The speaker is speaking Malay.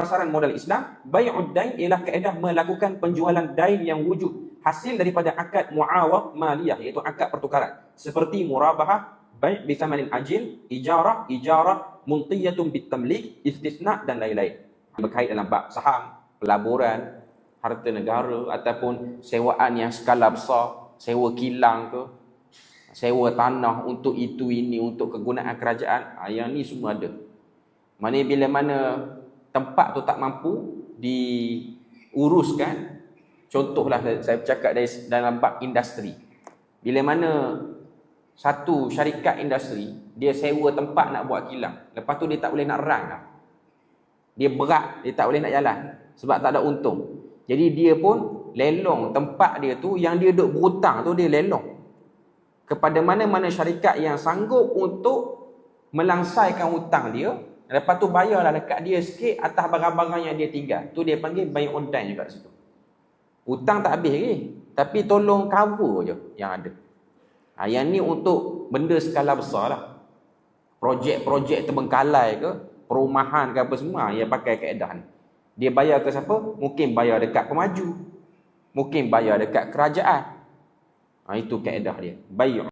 pasaran modal Islam, bai'ud dain ialah kaedah melakukan penjualan dain yang wujud hasil daripada akad muawad maliyah iaitu akad pertukaran seperti murabahah, bai' bi thamanin ajil, ijarah, ijarah, muntiyatun bitamlik, istisna dan lain-lain. Berkait dalam bab saham, pelaburan, harta negara ataupun sewaan yang skala besar, sewa kilang ke, sewa tanah untuk itu ini untuk kegunaan kerajaan, ah, yang ni semua ada. Mana bila mana tempat tu tak mampu diuruskan contohlah saya cakap dari dalam bab industri. Bila mana satu syarikat industri dia sewa tempat nak buat kilang. Lepas tu dia tak boleh nak run dah dia berat dia tak boleh nak jalan sebab tak ada untung. Jadi dia pun lelong tempat dia tu yang dia duk berhutang tu dia lelong. Kepada mana-mana syarikat yang sanggup untuk melangsaikan hutang dia Lepas tu bayarlah dekat dia sikit atas barang-barang yang dia tinggal. Tu dia panggil buy on time juga situ. Hutang tak habis lagi. Tapi tolong cover je yang ada. Ha, yang ni untuk benda skala besar lah. Projek-projek terbengkalai ke, perumahan ke apa semua yang pakai keadaan ni. Dia bayar ke siapa? Mungkin bayar dekat pemaju. Mungkin bayar dekat kerajaan. Ha, itu kaedah dia. Bayar.